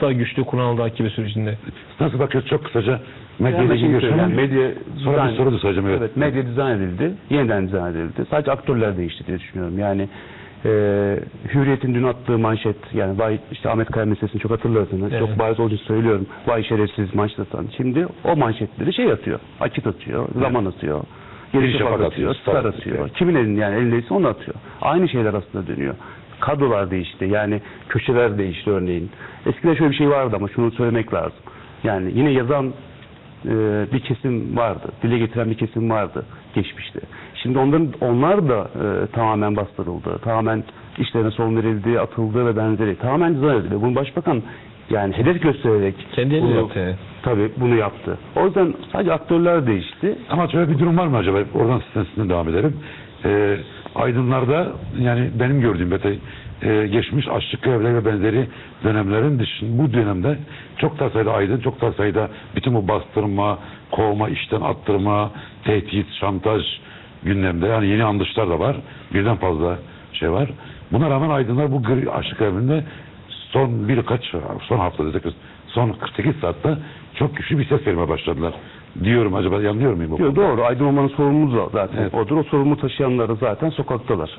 daha güçlü Kur'an takibi sürecinde. Nasıl bakıyoruz çok kısaca medya ile Hemen ilgili görüşelim. söyleyeyim. Medya Sonra bir soru da soracağım, evet. medya dizayn edildi. Yeniden dizayn edildi. Sadece aktörler değişti diye düşünüyorum. Yani e, Hürriyet'in dün attığı manşet yani vay işte Ahmet Kaya meselesini çok hatırlarsınız. Evet. Çok bariz olduğunu söylüyorum. Vay şerefsiz manşetlatan. Şimdi o manşetleri şey atıyor. Akit atıyor. Zaman atıyor. Geri şafak atıyor. Star atıyor. atıyor. Kimin elinde yani elindeyse onu atıyor. Aynı şeyler aslında dönüyor. Kadrolar değişti. Yani köşeler değişti örneğin. Eskiden şöyle bir şey vardı ama şunu söylemek lazım. Yani yine yazan e, bir kesim vardı. Dile getiren bir kesim vardı geçmişte. Şimdi onların onlar da e, tamamen bastırıldı. Tamamen işlerine son verildi, atıldı ve benzeri. Tamamen dizayn edildi. Bunu başbakan yani hedef göstererek Kendi bunu- yaptı. Tabii bunu yaptı. O yüzden sadece aktörler değişti. Ama şöyle bir durum var mı acaba? Oradan sizden, sizden devam edelim. Ee, aydınlarda yani benim gördüğüm betay e, geçmiş açlık grevleri ve benzeri dönemlerin dışında bu dönemde çok daha sayıda aydın, çok daha sayıda bütün bu bastırma, kovma, işten attırma, tehdit, şantaj gündemde. Yani yeni andışlar da var. Birden fazla şey var. Buna rağmen aydınlar bu açlık grevinde son birkaç son hafta desek son 48 saatte çok güçlü bir ses vermeye başladılar. Diyorum acaba yanılıyor muyum? Yok, doğru. Aydın olmanın sorumluluğu da zaten Evet. odur. O sorumluluğu taşıyanları zaten sokaktalar.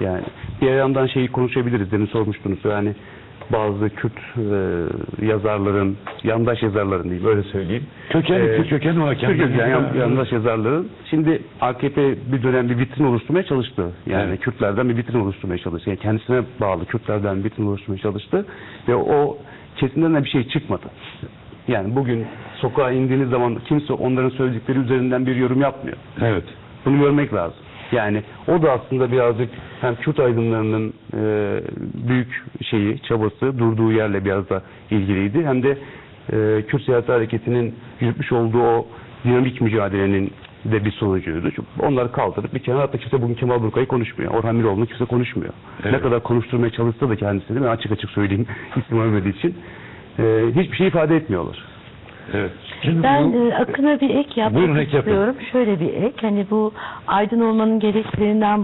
Yani bir yandan şeyi konuşabiliriz. Demin sormuştunuz. Yani bazı Kürt e, yazarların, yandaş yazarların diyeyim öyle söyleyeyim. Köken, Ee, köken olarak Türk yani yan- yandaş yazarların. Şimdi AKP bir dönem bir vitrin oluşturmaya çalıştı. Yani Evet. Kürtlerden bir vitrin oluşturmaya çalıştı. Yani kendisine bağlı Kürtlerden bir vitrin oluşturmaya çalıştı. Ve o kesimden de bir şey çıkmadı. Yani bugün sokağa indiğiniz zaman kimse onların söyledikleri üzerinden bir yorum yapmıyor. Evet. Bunu görmek lazım. Yani o da aslında birazcık hem Kürt aydınlarının e, büyük şeyi, çabası, durduğu yerle biraz da ilgiliydi. Hem de e, Kürt siyasi hareketinin yürütmüş olduğu o dinamik mücadelenin de bir sonucuydu. Çünkü onları kaldırıp bir kenara hatta kimse bugün Kemal Burkay'ı konuşmuyor. Orhan Miroğlu'nu kimse konuşmuyor. Evet. Ne kadar konuşturmaya çalışsa da kendisini ben açık açık söyleyeyim isim için e, hiçbir şey ifade etmiyorlar. Evet. Şimdi Ben bu- e, Akın'a bir ek yapmak Buyurun, ek yapın. istiyorum. Şöyle bir ek. Hani bu aydın olmanın gereklerinden